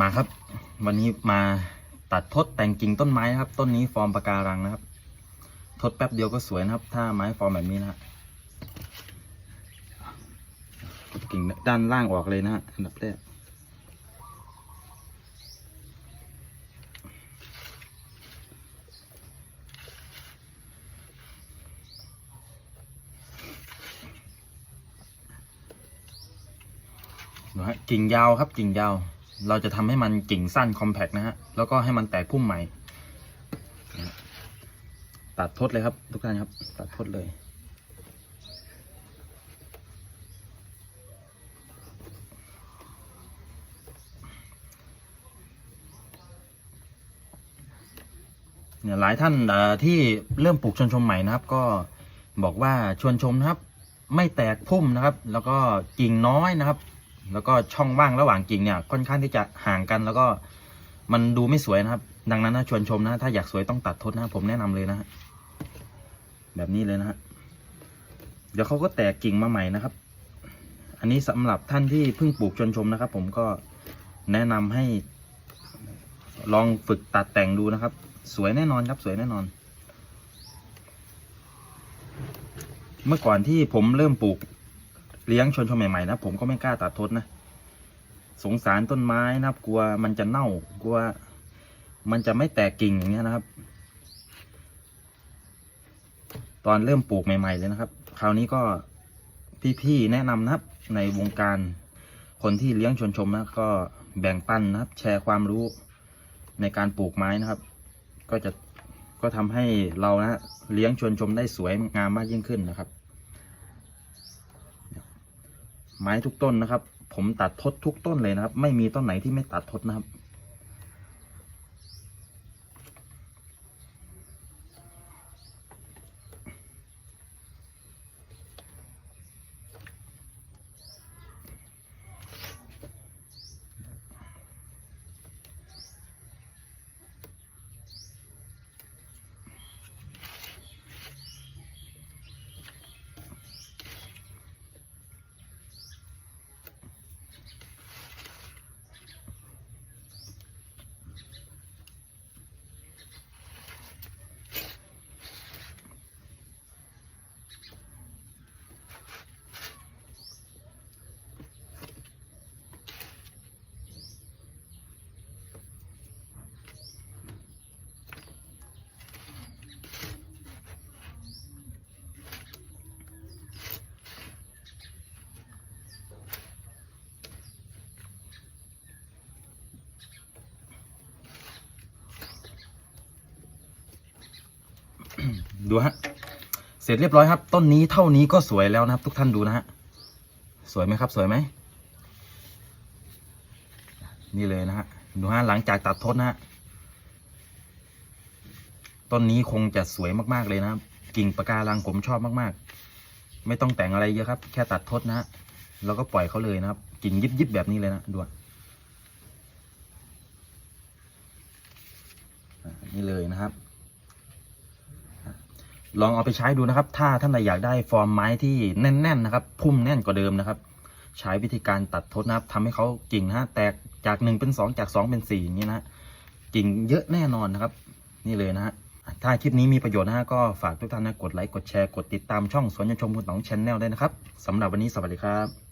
มาครับ วันนี้มาตัดทดแต่งกิ่งต้นไม้นะครับ ต้นนี้ฟอร์มปะการังนะครับ ทดแป๊บเดียวก็สวยนะครับ ถ้าไม้ฟอร์มแบบนี้นะฮะกิ่งด้านล่างออกเลยนะฮะอันดับแรกนะฮะกิ่งยาวครับกิ่งยาว เราจะทำให้มันกิ่งสั้นคอมแพกนะฮะ แล้วก็ให้มันแตกพุ่มใหม่ ตัดทดเลยครับทุกท่านครับ ตัดทดเลย เนี่ยหลายท่านที่เริ่มปลูกชนชมใหม่นะครับ ก็บอกว่าชวนชมนะครับ ไม่แตกพุ่มนะครับ แล้วก็กิ่งน้อยนะครับ แล้วก็ช่องว่างระหว่างกิ่งเนี่ย ค่อนข้างที่จะห่างกัน แล้วก็มันดูไม่สวยนะครับ ดังนั้นนะชวนชมนะ ถ้าอยากสวยต้องตัดทดนะผมแนะนำเลยนะฮะแบบนี้เลยนะฮะเดี๋ยวเขาก็แตกกิ่งมาใหม่นะครับ อันนี้สำหรับท่านที่เพิ่งปลูกชวนชมนะครับ ผมก็แนะนำให้ลองฝึกตัดแต่งดูนะครับ สวยแน่นอนครับ สวยแน่นอน เมื่อก่อนที่ผมเริ่มปลูก เลี้ยงชนชมใหม่ๆนะผมก็ไม่กล้าตัดทดนะ สงสารต้นไม้นะครับ กลัวมันจะเน่ากลัว มันจะไม่แตกกิ่งอย่างเงี้ยนะครับ ตอนเริ่มปลูกใหม่ ๆ เลยนะครับ คราวนี้ก็พี่ๆแนะนำนะครับ ในวงการคนที่เลี้ยงชนชมนะก็แบ่งปันนะครับ แชร์ความรู้ในการปลูกไม้นะครับ ก็จะก็ทำให้เรานะเลี้ยงชวนชมได้สวยงามมากยิ่งขึ้นนะครับ ไม้ทุกต้นนะครับ ผมตัดทดทุกต้นเลยนะครับ ไม่มีต้นไหนที่ไม่ตัดทดนะครับ ดูฮะ เสร็จเรียบร้อยครับ ต้นนี้เท่านี้ก็สวยแล้วนะครับ ทุกท่านดูนะฮะ สวยไหมครับ สวยไหม นี่เลยนะฮะ ดูฮะ หลังจากตัดทดนะฮะ ต้นนี้คงจะสวยมากๆเลยนะครับ กิ่งปะการังผมชอบมากๆ ไม่ต้องแต่งอะไรเยอะครับ แค่ตัดทดนะฮะ แล้วก็ปล่อยเขาเลยนะครับ กิ่งยิบๆแบบนี้เลยนะดูนี่เลยนะครับ ลองเอาไปใช้ดูนะครับ ถ้าท่านใดอยากได้ฟอร์มไม้ที่แน่นๆนะครับพุ่มแน่นกว่าเดิมนะครับ ใช้วิธีการตัดทดนะครับทำให้เขากิ่งนะฮะแตกจากหนึ่งเป็นสองจากสองเป็นสี่อย่างนี้นะกิ่งเยอะแน่นอนนะครับ นี่เลยนะฮะถ้าคลิปนี้มีประโยชน์นะฮะก็ฝากทุกท่านนะกดไลค์กดแชร์กดติดตามช่องสวนยชมคุณต๋องชแนลด้วยนะครับสำหรับวันนี้สวัสดีครับ